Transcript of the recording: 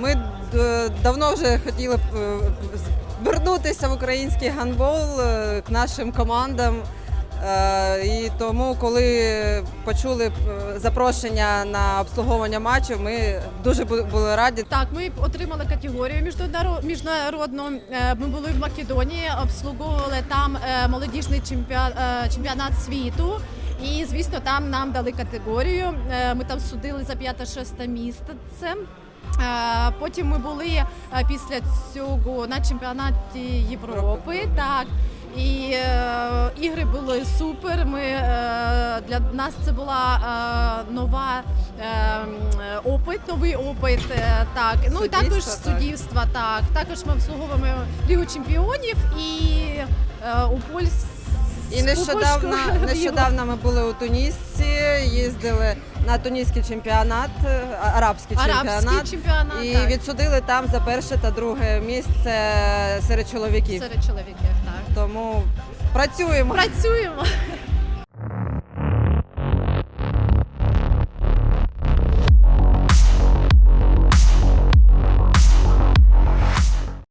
Ми давно вже хотіли е, вернутися в український гандбол е, к нашим командам. Е, І тому, коли почули е, запрошення на обслуговування матчів, ми дуже були раді. Так, ми отримали категорію міжнаро- міжнародну. Е, Ми були в Македонії, обслуговували там е, молодіжний чемпіонат світу. І звісно, там нам дали категорію. Е, Ми там судили за п'яте-шосте місце. Е, Потім ми були е, після цього на чемпіонаті Європи. Так. І е, ігри були супер. Ми е, для нас це була е, нова е, опит, новий опит. е, так, ну і також Суддівство, так. суддівства. Так, також ми обслуговуємо Лігу чемпіонів і е, у Польщі. І нещодавно, нещодавно ми були у Тунісці, їздили на тунісський чемпіонат, е, арабський арабський чемпіонат. чемпіонат І так, відсудили там за перше та друге місце серед чоловіків. серед чоловіків. Так Тому працюємо. працюємо.